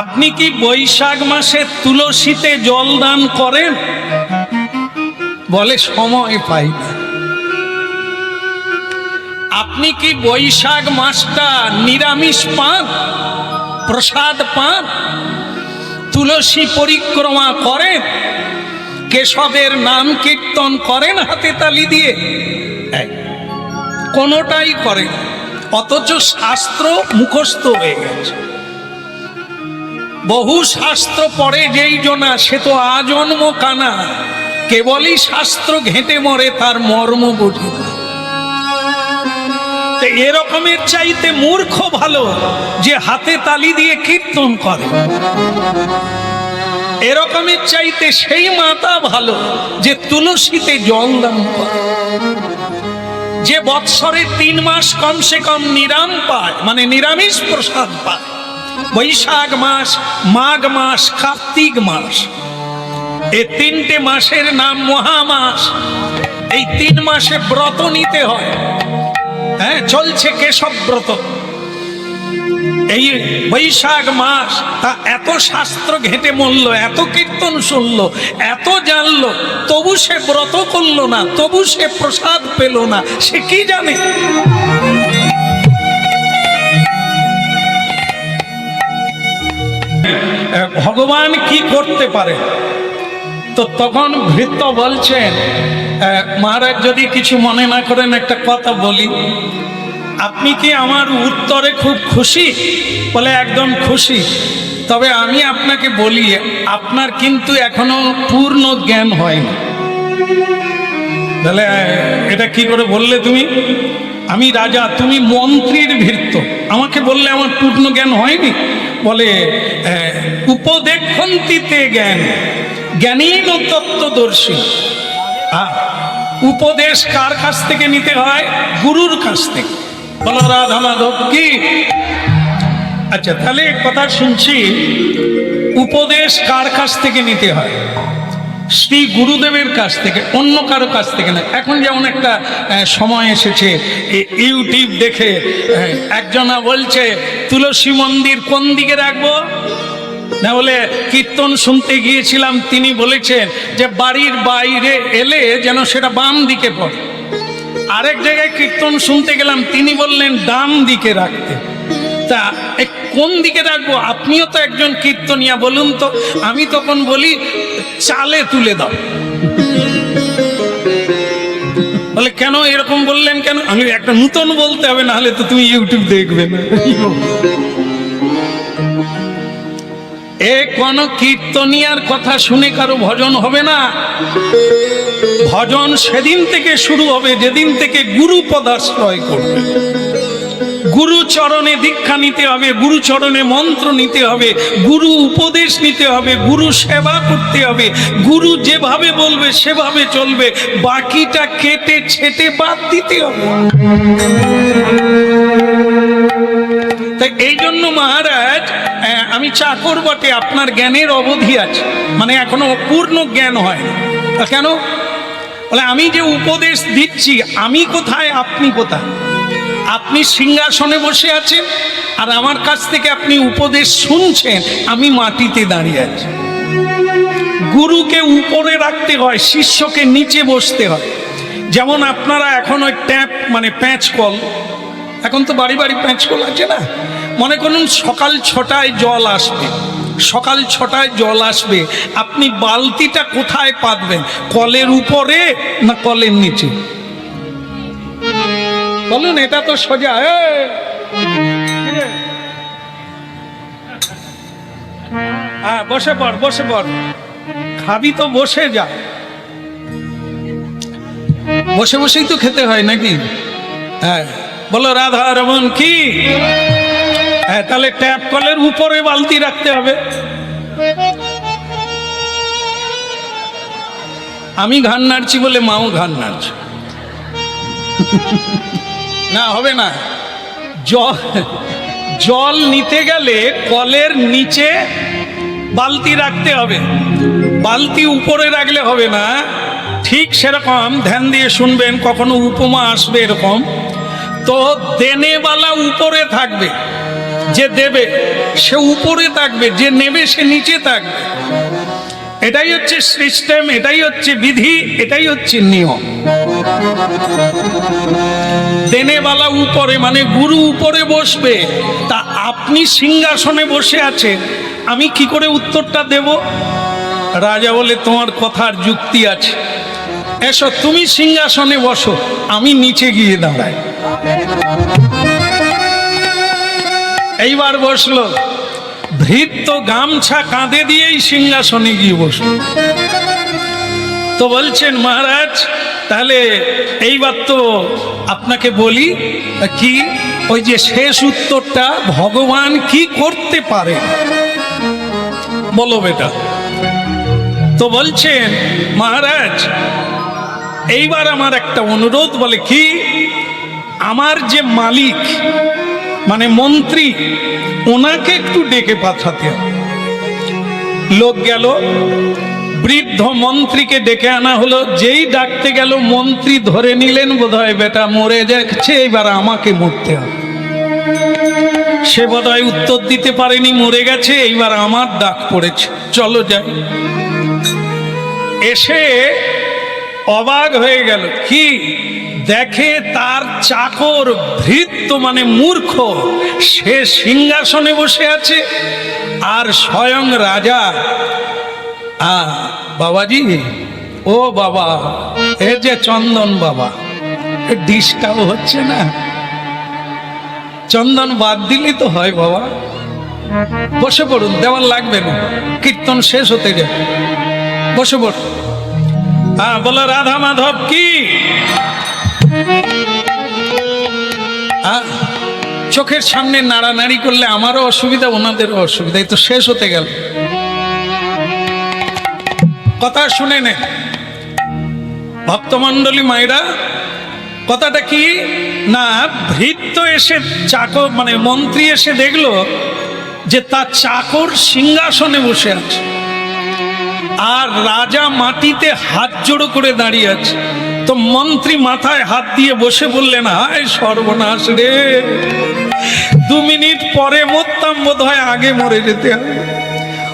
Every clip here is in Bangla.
আপনি কি বৈশাখ মাসে তুলসীতে জল দান করেন? বলে সময় পাই না। আপনি কি বৈশাখ মাসটা নিরামিষ পান? প্রসাদ পান? তুলসী পরিক্রমা করেন? কেশবের নাম কীর্তন করেন হাতে তালি দিয়ে? কোনোটাই করেন। অথচ শাস্ত্র মুখস্থ হয়ে গেছে। বহু শাস্ত্র পড়ে যেই জনা, সে তো আজন্ম কানা। কেবলই শাস্ত্র ঘেঁটে মরে, তার মর্ম বুঝি। এরকমের চাইতে মূর্খ ভালো, যে হাতে তালি দিয়ে কীর্তন করে। এরকমের চাইতে সেই মাতা ভালো, যে তুলসীতে জল দান করে। যে বৎসরে তিন মাস কমসে কম নিরাম পায় মানে নিরামিষ প্রসাদ পায়। বৈশাখ মাস, মাঘ মাস, কার্তিক মাস। এই তিনটে মাসের নাম মহামাস। এই তিন মাসে ব্রত নিতে হয়। হ্যাঁ চলছে কেশব ব্রত। এই বৈশাখ মাস, তা এত শাস্ত্র ঘেঁটে মরল, এত কীর্তন শুনল, এত জানলো, তবু সে ব্রত করল না, তবু সে প্রসাদ পেল না, সে কি জানে? ভগবান কি করতে পারে? তো তখন ভৃত্য বলছেন মহারাজ যদি কিছু মনে না করেন, একটা কথা বলি। আপনি কি আমার উত্তরে খুব খুশি? বলে, একদম খুশি। তবে আমি আপনাকে বলি, আপনার কিন্তু এখনও পূর্ণ জ্ঞান হয়নি। তাহলে এটা কি করে বললে তুমি? আমি রাজা, তুমি মন্ত্রীর ভৃত্য। আমাকে বললে আমার পূর্ণ জ্ঞান হয়নি। বলে উপদেক্ষন্তিতে জ্ঞান, জ্ঞানীন তত্ত্বদর্শী। উপদেশ কার কাছ থেকে নিতে হয়? গুরুর কাছ থেকে। বলো, রাধা মাধব, কি? আচ্ছা তাহলে কথা শুনছি, উপদেশ কার কাছ থেকে নিতে হয়? শ্রী গুরুদেবের কাছ থেকে, অন্য কারও কাছ থেকে না। এখন যেমন একটা সময় এসেছে ইউটিউব দেখে একজনা বলছে, তুলসী মন্দির কোন দিকে রাখব? না বলে, কীর্তন শুনতে গিয়েছিলাম। তিনি বলেছেন যে, বাড়ির বাইরে এলে যেন সেটা বাম দিকে পড়ে। আরেক জায়গায় কীর্তন শুনতে গেলাম, তিনি বললেন, ডান দিকে রাখতে। তা কোন দিকে রাখব? আপনিও তো একজন কীর্তনিয়া, বলুন তো। আমি তখন বলি, চালে তুলে দাও। বলে, কেন এরকম বললেন কেন? আমি একটা নূতন বলতে হবে না হলে তো তুমি ইউটিউব দেখবে না। এ, কোন কীর্তনিয়ার কথা শুনে কারও ভজন হবে না? ভজন সেদিন থেকে শুরু হবে, যেদিন থেকে গুরু পদাশ্রয় করবে। গুরু চরণে দীক্ষা নিতে হবে, গুরু চরণে মন্ত্র নিতে হবে, গুরু উপদেশ নিতে হবে, গুরু সেবা করতে হবে, গুরু যেভাবে বলবে সেভাবে চলবে, বাকিটা কেটে ছেটে বাদ দিতে হবে। তাই এই জন্য মহারাজ আমি চাকর বটে, আপনার জ্ঞানের অবধি আছে। মানে এখনও পূর্ণ জ্ঞান হয় কেন? বলে, আমি যে উপদেশ দিচ্ছি, আমি কোথায়, আপনি কোথায়? আপনি সিংহাসনে বসে আছেন আর আমার কাছ থেকে আপনি উপদেশ শুনছেন, আমি মাটিতে দাঁড়িয়ে আছি। গুরুকে উপরে রাখতে হয়, শিষ্যকে নিচে বসতে হয়। যেমন আপনারা এখন ওই ট্যাপ মানে প্যাঁচ কল, এখন তো বাড়ি বাড়ি প্যাঁচ কল আছে না? মনে করুন সকাল ছটায় জল আসবে, সকাল ছটায় জল আসবে, আপনি বালতিটা কোথায় পাতবেন? কলের উপরে না কলের নিচে? বলুন, এটা তো সোজা! হ্যাঁ বসে পড় বসে পড়। খাবি তো বসে যা। বসে বসেই তো খেতে হয় নাকি? হ্যাঁ বলো, রাধা রমন কি? হ্যাঁ তাহলে ট্যাপ কলের উপরে বালতি রাখতে হবে। আমি ঘান নাড়ছি বলে মাও ঘান নাড়ছে। না, হবে না। জল জল নিতে গেলে কলের নিচে বালতি রাখতে হবে। বালতি উপরে রাখলে হবে না। ঠিক সেরকম ধ্যান দিয়ে শুনবেন, কখনো উপমা আসবে এরকম। তো দেনেওয়ালা উপরে থাকবে, যে দেবে, সে উপরে থাকবে, যে নেবে, সে নিচে থাকবে। এটাই হচ্ছে সিস্টেম, এটাই হচ্ছে বিধি, এটাই হচ্ছে নিয়ম। দেনেওয়ালা উপরে মানে গুরু উপরে বসবে, তা আপনি সিংহাসনে বসে আছেন, আমি কি করে উত্তরটা দেব? রাজা বলে, তোমার কথার যুক্তি আছে। এসো, তুমি সিংহাসনে বসো, আমি নিচে গিয়ে দাঁড়াই। এইবার বসল, ভৃত্য গামছা কাঁধে দিয়েই সিংহাসনে গিয়ে বসল তো বলছেন, মহারাজ তাহলে এইবার তো আপনাকে বলি কি, ওই যে শেষ উত্তরটা ভগবান কি করতে পারে? বলো বেটা। তো বলছেন, মহারাজ, এইবার আমার একটা অনুরোধ বলে কি, আমার যে মালিক মানে মন্ত্রী, ওনাকে একটু ডেকে পাঠাতে লোক গেল বৃদ্ধ মন্ত্রীকে ডেকে আনা হলো। যেই ডাকতে গেল, মন্ত্রী ধরে নিলেন বোধহয়, বেটা, মরে যাচ্ছে, এবার আমাকে মরতে হবে। সে বোধহয় উত্তর দিতে পারেনি, মরে গেছে, এইবার আমার ডাক পড়েছে, চলো যাই। এসে অবাক হয়ে গেল, কি? দেখে তার চাকর ভৃত্য মানে মূর্খ, সে সিংহাসনে বসে আছে, আর স্বয়ং রাজা বাবাজি, ও বাবা, এ যে চন্দন বাবা ডিস্টার্ব হচ্ছে না। চন্দন বাদ দিলে তো হয় বাবা। বসে পড়ুন দেওয়ার লাগবে না, কীর্তন শেষ হতে যাবে। বসে পড়ুন। হ্যাঁ বলো, রাধা মাধব কি? চোখের সামনে নাড়ানাড়ি করলে আমারও অসুবিধা, ওনাদেরও অসুবিধা, এই তো শেষ হতে গেল। কথা শুনে নে। ভক্তমণ্ডলী মায়েরা, কথাটা কি? না, ভৃত্য এসে চাকর মানে মন্ত্রী এসে দেখল যে তার চাকর সিংহাসনে বসে আছে আর রাজা মাটিতে হাত জোড়ো করে দাঁড়িয়ে আছে। তো মন্ত্রী মাথায় হাত দিয়ে বসে বললেন, হায় সর্বনাশ রে, দু মিনিট পরে মরতাম বোধ হয় আগে মরে যেতে হবে।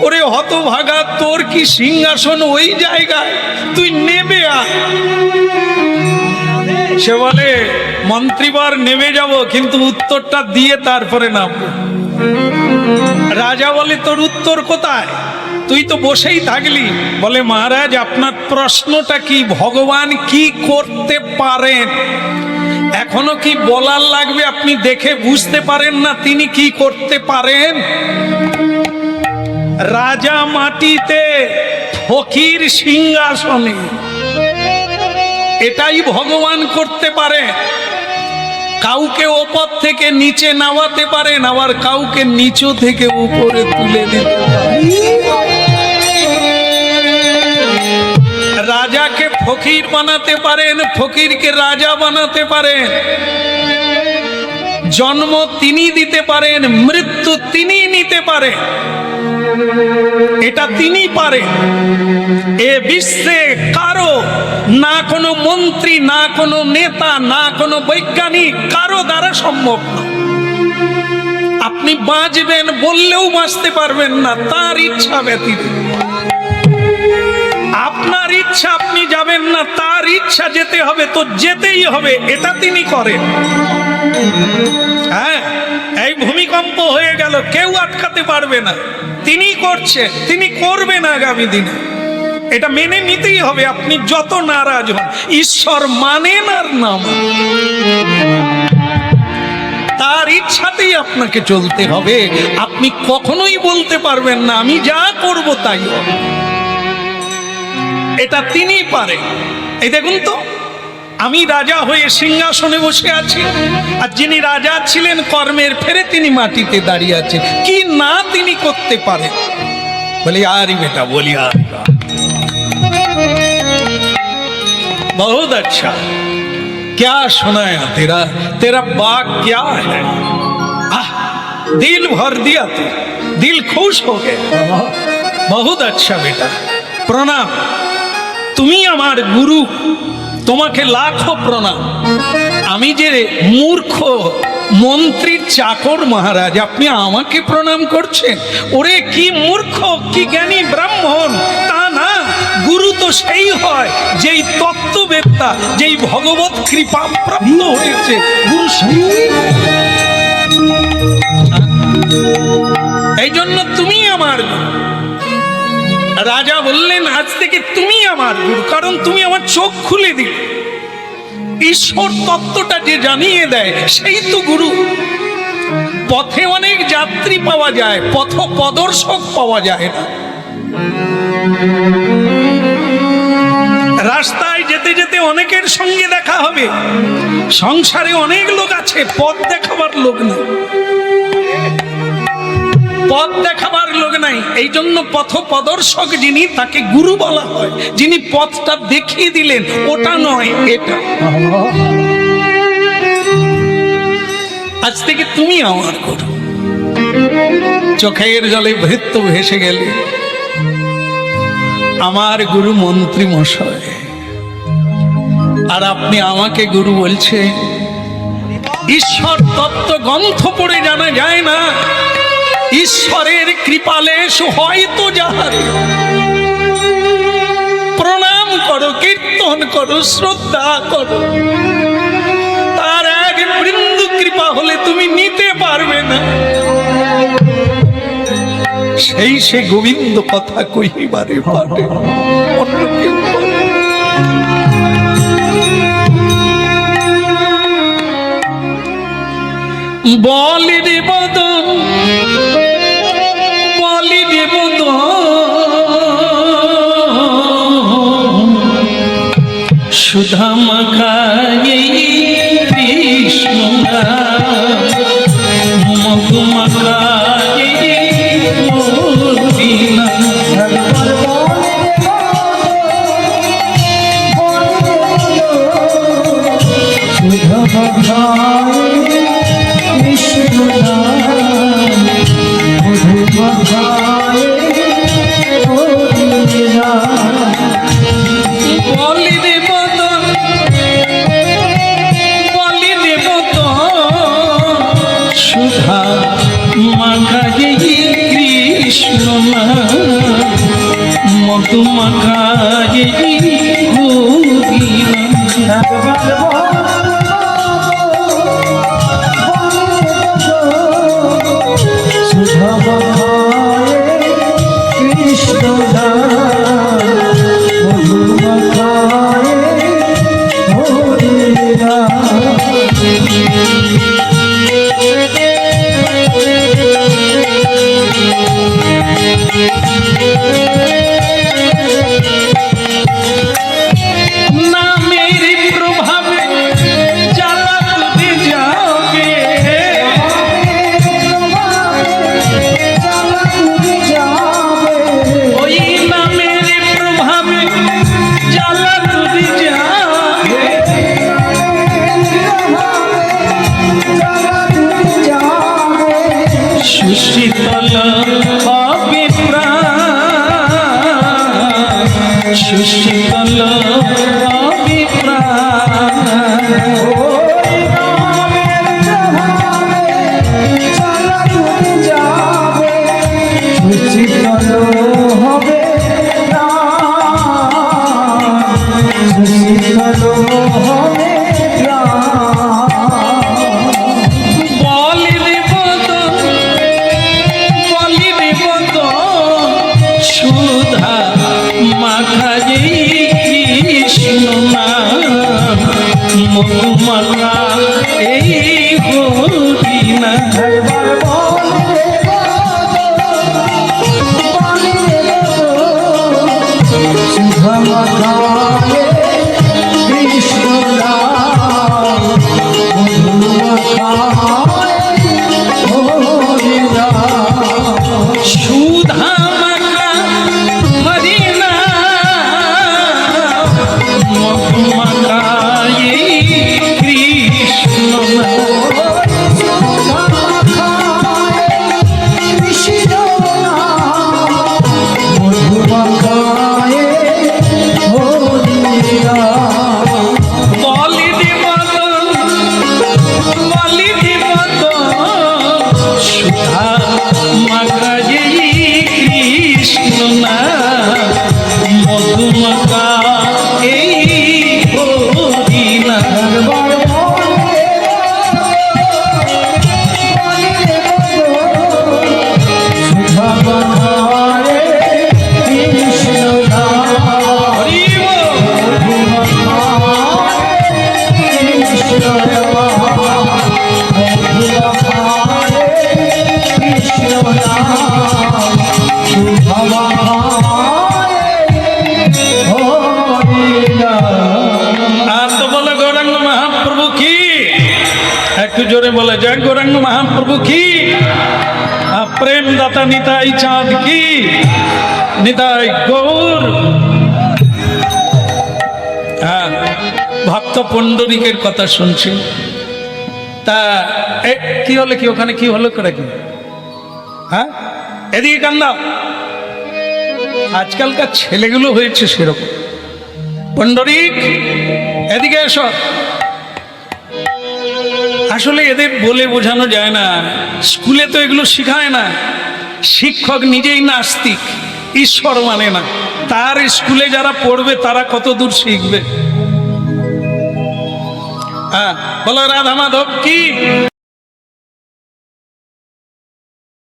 ওরে হতভাগা, তোর কি সিংহাসন ওই জায়গায়? তুই নেবে আয়। সে বলে, মন্ত্রীবার নেমে যাব, কিন্তু উত্তরটা দিয়ে তারপরে নামবো। রাজা বলে, তোর উত্তর কোথায়? তুই তো বসেই থাকলি। বলে, মহারাজ, আপনার প্রশ্নটা কি? ভগবান কি করতে পারেন? এখনও কি বলার লাগবে? আপনি দেখে বুঝতে পারেন না তিনি কি করতে পারেন? রাজা মাটিতে ফকির সিংহাসনে। এটাই ভগবান করতে পারে। কাউকে ওপর থেকে নিচে নামাতে পারেন আবার কাউকে নিচু থেকে উপরে তুলে দিতে রাজাকে ফকির বানাতে পারেন, ফকিরকে রাজা বানাতে পারেন। জন্ম তিনি দিতে পারেন, মৃত্যু তিনি নিতে পারে। এটা তিনি পারেন এ বিশ্বে কারও, না কোনো মন্ত্রী, না কোনো নেতা, না কোনো বৈজ্ঞানিক, কারও দ্বারা সম্ভব না। আপনি বাঁচবেন বললেও বাঁচতে পারবেন না, তার ইচ্ছা ব্যতীত। আপনার ইচ্ছা, আপনি যাবেন না, তার ইচ্ছা যেতে হবে, তো যেতেই হবে, এটা তিনি করেন। হ্যাঁ এই ভূমিকম্প হয়ে গেল, কেউ আটকাতে পারবে না। তিনি করছে, তিনি করবেন আগামী দিনে। এটা মেনে নিতেই হবে, আপনি যত নারাজ হন, ঈশ্বর মানেন আর না তার ইচ্ছাতেই আপনাকে চলতে হবে। আপনি কখনোই বলতে পারবেন না, আমি যা করব তাই এটা তিনি পারে এই দেখুন তো আমি রাজা হয়ে সিংহাসনে বসে আছি আর যিনি রাজা ছিলেন কর্মের ফেরে তিনি মাটিতে দাঁড়িয়ে আছেন কি না তিনি করতে পারেন বলি আরে বেটা বলি আর बहुत अच्छा क्या सुनाया तेरा तेरा बाग क्या है आह, दिल भर दिया तू दिल खुश हो गया बहुत अच्छा बेटा প্রণাম তুমি আমার গুরু তোমাকে লাখো প্রণাম। আমি যে মূর্খ, মন্ত্রীর চাকর মহারাজ, আপনি আমাকে প্রণাম করছেন? ওরে কি মূর্খ, কি জ্ঞানী ব্রাহ্মণ? তা না, গুরু তো সেই হয়, যেই তত্ত্ববেত্তা, যেই ভগবত কৃপা প্রাপ্ত হয়েছে। গুরু এই জন্য তুমি আমার। রাজা বললেন, আজ থেকে তুমি আমার গুরু কারণ তুমি আমার চোখ খুলে দিলে। ঈশ্বর তত্ত্বটা যে জানিয়ে দেয়, সেই তো গুরু। পথে অনেক যাত্রী পাওয়া যায়, পথ প্রদর্শক পাওয়া যায় না। রাস্তায় যেতে যেতে অনেকের সঙ্গে দেখা হবে। সংসারে অনেক লোক আছে, পথ দেখাবার লোক নেই। পথ দেখাবার লোক নাই। এই জন্য পথ প্রদর্শক যিনি, তাকে গুরু বলা হয়। যিনি পথটা দেখিয়ে দিলেন, ওটা নয়, এটা। আজ থেকে তুমি আমার গুরু। চোখের জলে ভৃত্য ভেসে গেলে, আমার গুরু মন্ত্রী মশাই। আর আপনি আমাকে গুরু বলছেন, ঈশ্বর তত্ত্ব গ্রন্থ পড়ে জানা যায় না। ঈশ্বরের কৃপালেশ হয়তো যাহারে। প্রণাম করো, কীর্তন করো, শ্রদ্ধা করো। তার এক বৃন্দু কৃপা হলে তুমি নিতে পারবে না। সেই সে গোবিন্দ কথা কহিবারে না। বলি রে সুধা খাই কৃষ্ণ একটু জোরে বলে যায়, গৌরাঙ্গ মহাপ্রভু কি? প্রেম দাতা নিতাই চাঁদ কি? নিতাই গৌর। হ্যাঁ ভক্ত পণ্ডরিকের কথা শুনছি। তা কি হলো কি? ওখানে কি হলো করে কি? হ্যাঁ? এদিকে কান্দাও আজকালকার ছেলেগুলো হয়েছে সেরকম। পণ্ডরিক, এদিকে এসো। আসলে এদের বলে বোঝানো যায় না। স্কুলে তো এগুলো শেখায় না। শিক্ষক নিজেই নাস্তিক, ঈশ্বর মানে না। তার স্কুলে যারা পড়বে, তারা কত দূর শিখবে? হ্যাঁ বলো রাধা মাধব কি?